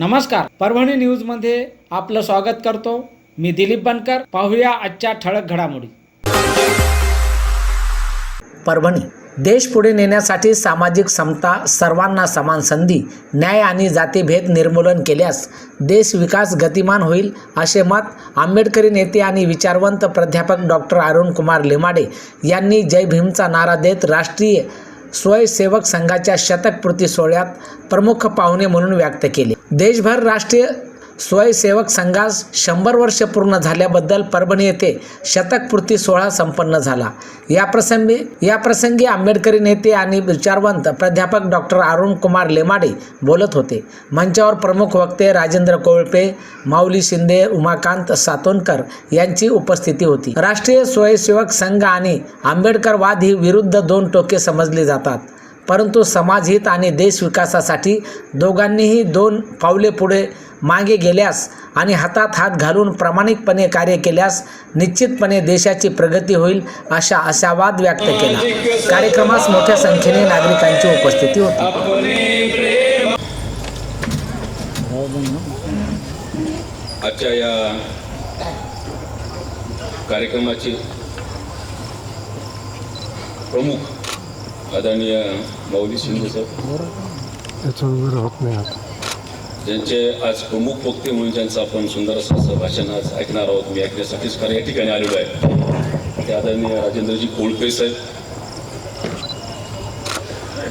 नमस्कार. परभणी न्यूजमध्ये आपलं स्वागत करतो. मी दिलीप बनकर. पाहूया आजच्या ठळक घडामोडी. परभणी. देश पुढे नेण्यासाठी सामाजिक समता सर्वांना समान संधी न्याय आणि जातीभेद निर्मूलन केल्यास देश विकास गतिमान होईल असे मत आंबेडकरी नेते आणि विचारवंत प्राध्यापक डॉक्टर अरुण कुमार लेमाडे यांनी जय भीमचा नारा देत राष्ट्रीय स्वयंसेवक संघाच्या शतकपूर्ती सोहळ्यात प्रमुख पाहुणे म्हणून व्यक्त केले. देशभर राष्ट्रीय स्वयंसेवक संघास शंभर वर्ष पूर्ण झाल्याबद्दल परभणी येथे शतकपूर्ती सोहळा संपन्न झाला. या प्रसंगी या प्रसंगी आंबेडकरी नेते आणि विचारवंत प्राध्यापक डॉक्टर अरुण कुमार लेमाडे बोलत होते. मंचावर प्रमुख वक्ते राजेंद्र कोळपे माऊली शिंदे उमाकांत सातोनकर यांची उपस्थिती होती. राष्ट्रीय स्वयंसेवक संघ आणि आंबेडकरवाद ही विरुद्ध दोन टोके समजली जातात. परंतु समाजहित आणि देश विकासासाठी दोघांनीही दोन पावले पुढे मागे गेल्यास आणि हातात हात घालून प्रामाणिकपणे कार्य केल्यास निश्चितपणे देशाची प्रगती होईल अशा आशावाद व्यक्त केला. कार्यक्रमास मोठ्या संख्येने नागरिकांची उपस्थिती होती. आजच्या या कार्यक्रमाचे प्रमुख आदरणीय माऊली शिंदे सर. त्याच्यावर होत नाही ज्यांचे आज प्रमुख वक्ते म्हणून ज्यांचं आपण सुंदर असं असं भाषण आज ऐकणार आहोत. मी ऐकण्यासाठीच खरं या ठिकाणी आलेलो आहे. ते आदरणीय राजेंद्रजी कोळपे साहेब.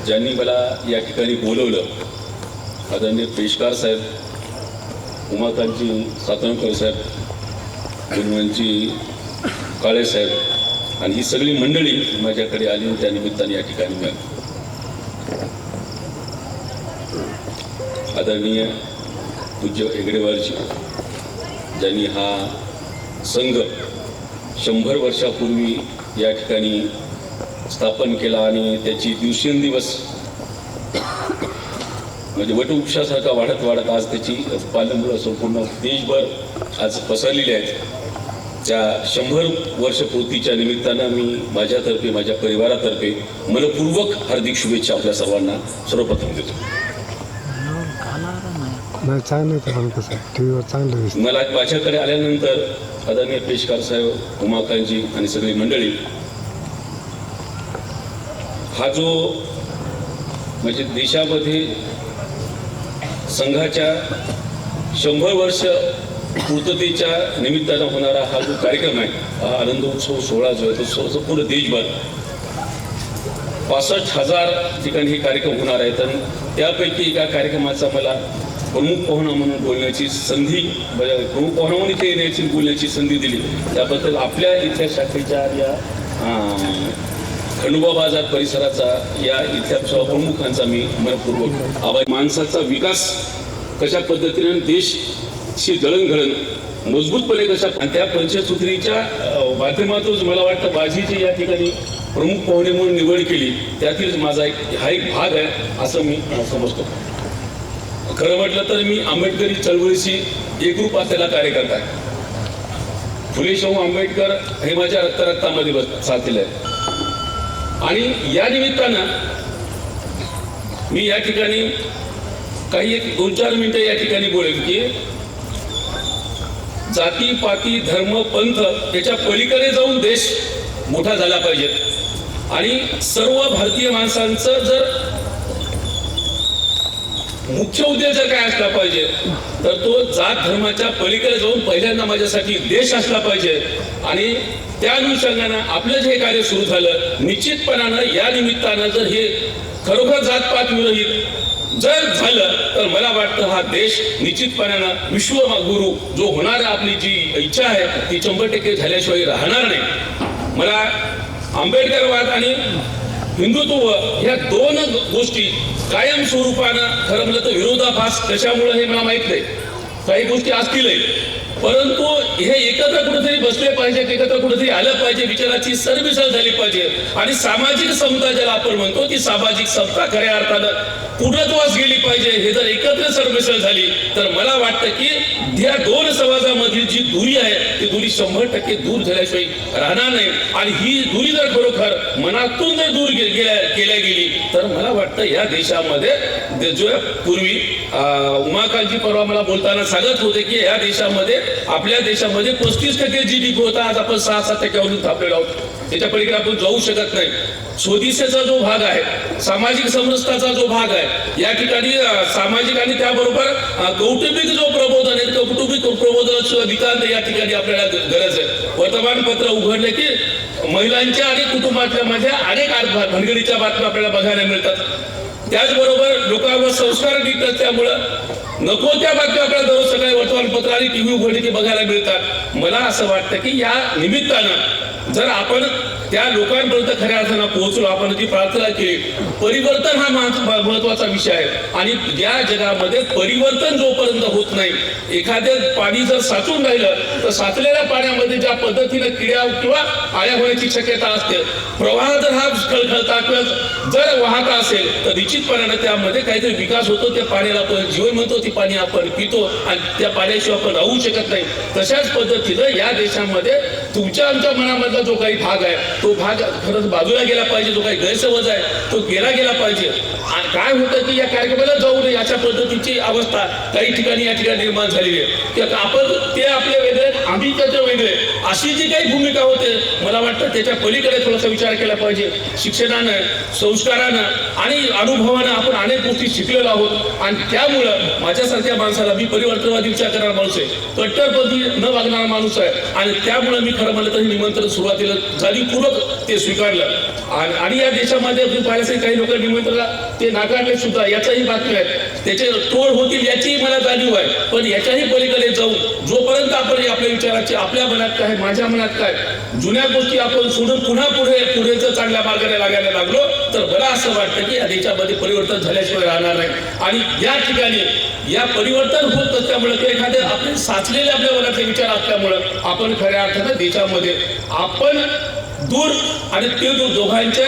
ज्यांनी मला या ठिकाणी बोलवलं आदरणीय पेशकार साहेब उमाकांतजी सातवणकर साहेब गुरुवंची काळे साहेब आणि ही सगळी मंडळी माझ्याकडे आली आणि त्या निमित्ताने या ठिकाणी मिळाली. आदरणीय पूज्य हेगडेवारजी ज्यांनी हा संघ शंभर वर्षापूर्वी या ठिकाणी स्थापन केला आणि त्याची दिवसेंदिवस म्हणजे वटवृक्षासारखा वाढत वाढत आज त्याची पालनमुळं संपूर्ण देशभर आज पसरलेली आहेत त्या शंभर वर्षपूर्तीच्या निमित्तानं मी माझ्यातर्फे माझ्या परिवारातर्फे मनपूर्वक हार्दिक शुभेच्छा आपल्या सर्वांना सर्वप्रथम देतो. मला माझ्याकडे आल्यानंतर आदरणीय पेशकार साहेब उमाकांतजी आणि सगळी मंडळी हा जो म्हणजे देशामध्ये संघाच्या शंभर वर्ष पूर्ततेच्या निमित्तानं होणारा हा जो कार्यक्रम आहे हा आनंदोत्सव सोहळा जो आहे तो संपूर्ण देशभर पासष्ट हजार ठिकाणी हे कार्यक्रम होणार आहेत. आणि त्यापैकी एका कार्यक्रमाचा मला प्रमुख पाहुणा म्हणून बोलण्याची संधी म्हणजे प्रमुख पाहुणा म्हणून इथे येण्याची बोलण्याची संधी दिली. त्याबद्दल आपल्या इथल्या शाखेच्या या खंडोबा बाजार परिसराचा या इथल्या प्रमुखांचा मी मनपूर्वक आभार. माणसाचा विकास कशा पद्धतीने देश देशशी जळणघळण मजबूतपणे कशा आणि त्या पंचसूत्रीच्या माध्यमातूनच मला वाटतं बाजीची या ठिकाणी प्रमुख पाहुणे म्हणून निवड केली. त्यातील माझा एक हा एक भाग आहे असं मी समजतो. खरं म्हटलं तर मी आंबेडकरी चळवळीशी एकरूप असलेला कार्यकर्ता आहे. फुले शाहू आंबेडकर हे माझ्या रक्तरक्तामध्ये बस चाललेलं आहे आणि या निमित्तानं मी या ठिकाणी काही एक दोन चार मिनिटं या ठिकाणी बोलेन की जाती पाती धर्म पंथ याच्या पलीकडे जाऊन देश मोठा झाला पाहिजे. आणि सर्व भारतीय माणसांचं जर मुख्य उद्देश जर काय असला पाहिजे तर तो जात धर्माच्या पलीकडे जाऊन पहिल्यांदा माझ्यासाठी देश असला पाहिजे. आणि त्या अनुषंगानं आपलं जे कार्य सुरू झालं निश्चितपणानं या निमित्तानं जर हे खरोखर जातपात विरहित जर झालं तर मला वाटतं हा देश निश्चितपणानं विश्वगुरु जो होणार आपली जी इच्छा आहे ती शंभर टक्के झाल्याशिवाय राहणार नाही. मला आंबेडकरवाद आणि हिंदुत्व ह्या दोन गोष्टी कायम स्वरूपानं खरं म्हणलं तर विरोधाभास कशामुळे हे मला माहीत नाही. काही गोष्टी असतीलही. परंतु हे एकत्र कुठेतरी बसले पाहिजे एकत्र कुठेतरी आलं पाहिजे विचाराची सरमिसळ झाली पाहिजे. आणि सामाजिक समता ज्याला आपण म्हणतो ती सामाजिक समता खऱ्या अर्थानं पूर्णत्वास गेली पाहिजे. हे जर एकत्र सरमिसळ झाली तर मला वाटतं की या दोन समाजामधील जी दुरी आहे ती दुरी शंभर टक्के दूर झाल्याशिवाय राहणार नाही. आणि ही दुरी जर खरोखर मनातून जर दूर गेल्या केल्या गेली तर मला वाटतं या देशामध्ये जो पूर्वी अं, उमाकांतजी परवा मला बोलताना सांगत होते की या देशामध्ये आपल्या देशामध्ये पस्तीस टक्के जी डी पी होता. आज आपण सहा सात टक्क्यावरून थांबलेलो आहोत. त्याच्या पलीकडे आपण जाऊ शकत नाही. स्वदेशाचा जो भाग आहे सामाजिक समरसताचा जो भाग आहे या ठिकाणी सामाजिक आणि त्याबरोबर कौटुंबिक जो प्रबोधन आहे कौटुंबिक प्रबोधनाचा नितांत या ठिकाणी आपल्याला गरज आहे. वर्तमानपत्र उघडले की महिलांच्या आणि कुटुंबातल्या माझ्या अनेक आर- भानगडीच्या बातम्या आपल्याला बघायला मिळतात. त्याचबरोबर लोकांवर संस्कार नीट त्यामुळं नको त्या बातम्या आपल्याला दररोज सकाळी वर्तमानपत्र आणि टीव्ही उघडली की बघायला मिळतात. मला असं वाटतं की या निमित्तानं जर आपण त्या लोकांपर्यंत खऱ्या अर्थानं पोहोचलो आपण जी प्रार्थना केली परिवर्तन हा महत्व- महत्त्वाचा विषय आहे. आणि या जगामध्ये परिवर्तन जोपर्यंत होत नाही एखादे पाणी जर साचून राहिलं तर साचलेल्या पाण्यामध्ये ज्या पद्धतीने किड्या किंवा आळ्या होण्याची शक्यता असते. प्रवाह जर हा खळखळता जर वाहता असेल तर निश्चितपणाने त्यामध्ये काहीतरी विकास होतो. त्या पाण्याला आपण जीवन म्हणतो ती पाणी आपण पितो आणि त्या पाण्याशिवाय आपण राहू शकत नाही. तशाच पद्धतीनं या देशामध्ये तुमच्या आमच्या मनामधला जो काही भाग आहे तो भाग खरंच बाजूला गेला पाहिजे. जो काही गैरसमज आहे तो गेला गेला पाहिजे. काय होतं की या कार्यक्रमाला जाऊ नये याच्या पद्धतीची अवस्था काही ठिकाणी या ठिकाणी निर्माण झालेली आहे. की आपण ते आपले वेगळे आम्ही त्याच्या वेगळे अशी जी काही भूमिका होते मला वाटतं त्याच्या पलीकडे थोडासा विचार केला पाहिजे. शिक्षणानं संस्कारानं आणि अनुभवानं आपण अनेक गोष्टी शिकलेलो आहोत. आणि त्यामुळं माझ्यासारख्या माणसाला मी परिवर्तनवादी विचार करणारा माणूस आहे. कट्टरपंथी न वागणारा माणूस आहे. आणि त्यामुळे मी खरं म्हणलं तर हे निमंत्रण सुरुवातीला जाणीवपूर्वक ते स्वीकारलं. आणि या देशामध्ये पाहिल्यास काही लोक निमंत्रणाला ते नाकारले सुद्धा याचाही बातमी आहे. त्याचे तोड होतील याचीही मला जाणीव आहे. पण याच्याही पलीकडे जाऊन जोपर्यंत आपण आपल्या विचाराचे आपल्या मनात काय माझ्या मनात काय जुन्या गोष्टी आपण सोडून पुन्हा पुढे पुढे जर चांगल्या मार्गाने लागायला लागलो तर मला असं वाटतं की याच्यामध्ये परिवर्तन झाल्याशिवाय राहणार नाही. आणि या ठिकाणी या परिवर्तन होत असल्यामुळे ते एखाद्या आपले साचलेले आपल्या मनातले विचार असल्यामुळं आपण खऱ्या अर्थानं देशामध्ये आपण दूर आणि ते दूर दोघांच्या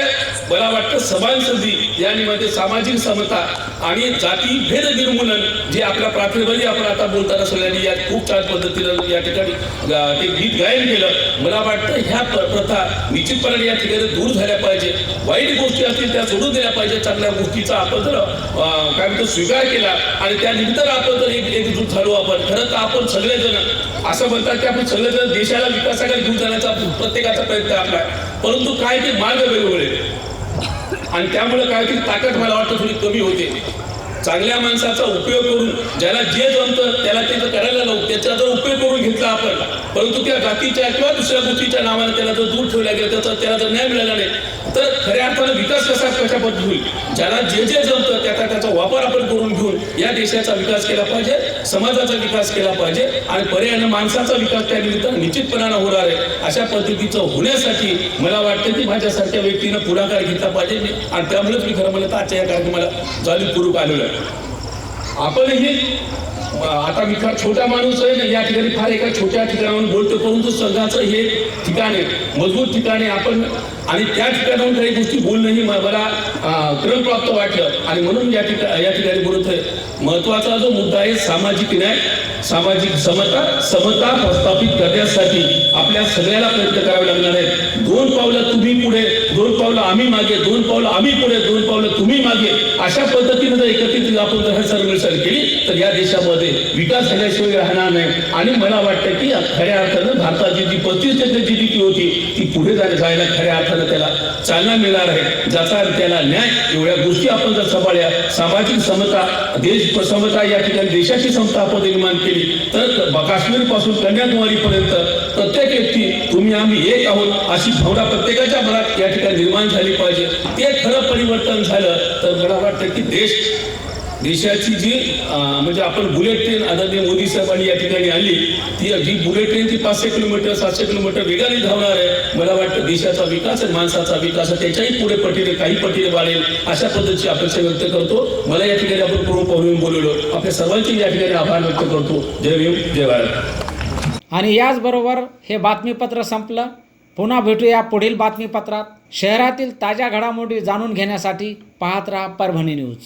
मला वाटतं समान संधी या निमित्त सामाजिक समता आणि जाती भेद निर्मूलन जे आपल्या प्रार्थनेमध्ये आपण आता बोलताना सगळ्यांनी या खूप छान पद्धतीनं या ठिकाणी ते गीत गायन केलं. मला वाटतं ह्या प्रथा निश्चितपणे या ठिकाणी दूर झाल्या पाहिजे. वाईट गोष्टी असतील त्या सोडून दिल्या पाहिजे. चांगल्या गोष्टीचा आपण जर काय म्हणतो स्वीकार केला आणि त्यानंतर आपण जर एक एकजूट झालो आपण खरं तर आपण सगळेजण असं म्हणतात की आपण सगळेजण देशाला विकासाकडे घेऊन जाण्याचा प्रत्येकाचा प्रयत्न आपला आहे. परंतु काय ते मार्ग वेगवेगळे. आणि त्यामुळे काय की ताकद मला वाटतं थोडी कमी होते. चांगल्या माणसाचा उपयोग करून ज्याला जे जमतं त्याला ते जर करायला लावू. त्याचा जर उपयोग करून घेतला आपण परंतु त्या जातीच्या किंवा दुसऱ्या गोष्टीच्या नावाने त्याला जर दूर ठेवल्या गेलं त्याचा त्याला जर न्याय मिळाला नाही तर खऱ्या अर्थानं विकास कसा कशा पद्धती होईल? ज्याला जे जे जमतं त्याचा त्याचा वापर आपण करून घेऊन या देशाचा विकास केला पाहिजे समाजाचा विकास केला पाहिजे आणि पर्यायानं माणसाचा विकास त्या निमित्तानं निश्चितपणानं होणार आहे. अशा पद्धतीचं होण्यासाठी मला वाटतं की माझ्यासारख्या व्यक्तीनं पुढाकार घेतला पाहिजे आणि त्यामुळेच मी खरं म्हणलं तर आजच्या या कार्यक्रमाला जाणीवपूर्वक आलेलो आहे. आपणही आता मी फार छोटा माणूस आहे ना या ठिकाणी फार एका छोट्या ठिकाणावरून बोलतो परंतु संघाचं हे ठिकाण आहे. मजबूत ठिकाणी आपण आणि त्या ठिकाणाहून काही गोष्टी बोलणंही मला क्रमप्राप्त वाटलं. आणि म्हणून या ठिकाणी या ठिकाणी बोलत आहे. महत्त्वाचा जो मुद्दा आहे सामाजिक न्याय सामाजिक समता समता प्रस्थापित करण्यासाठी आपल्या सगळ्याला प्रयत्न करावे लागणार आहेत. दोन पावलं तुम्ही पुढे दोन पावलं आम्ही मागे दोन पावलं आम्ही पुढे दोन पावलं तुम्ही मागे अशा पद्धतीने जर एकत्रित आपण जर सरमिसळ केली तर या देशामध्ये विकास झाल्याशिवाय राहणार नाही. आणि मला वाटतं की खऱ्या अर्थानं भारताची जी पस्तीस टक्के जी डी पी होती ती पुढे जाण्या- जायला खऱ्या अर्थानं त्याला. चालना मिळणार आहे. ज्याचा त्याला न्याय. एवढ्या गोष्टी आपण जर सांभाळल्या सामाजिक समता देश समता या ठिकाणी देशाची समता आपण निर्माण केली तर काश्मीरपासून कन्याकुमारी पर्यंत प्रत्येक व्यक्ती तुम्ही आम्ही एक आहोत अशी भावना प्रत्येकाच्या मनात या ठिकाणी निर्माण झाली पाहिजे. ते खरं परिवर्तन झालं तर मला वाटतं की देश देशाची जी म्हणजे आपण बुलेट ट्रेन आदरणीय मोदी साहेबांनी या ठिकाणी आणली ती जी बुलेट ट्रेन ती पाचशे किलोमीटर सातशे किलोमीटर वेगाने धावणार आहे. मला वाटतं देशाचा विकास आहे माणसाचा विकास आहे त्याच्याही पुढे पटीने काही पटीने वाढेल अशा पद्धतीची अपेक्षा व्यक्त करतो. मला या ठिकाणी आपण पूर्ण पाहून बोलवलं. आपल्या सर्वांचे या ठिकाणी आभार व्यक्त करतो. जय भीम जय भारत. आणि याचबरोबर हे बातमीपत्र संपलं. पुन्हा भेटूया पुढील बातमीपत्रात. शहरातील ताज्या घडामोडी जाणून घेण्यासाठी पाहत राहा परभणी न्यूज.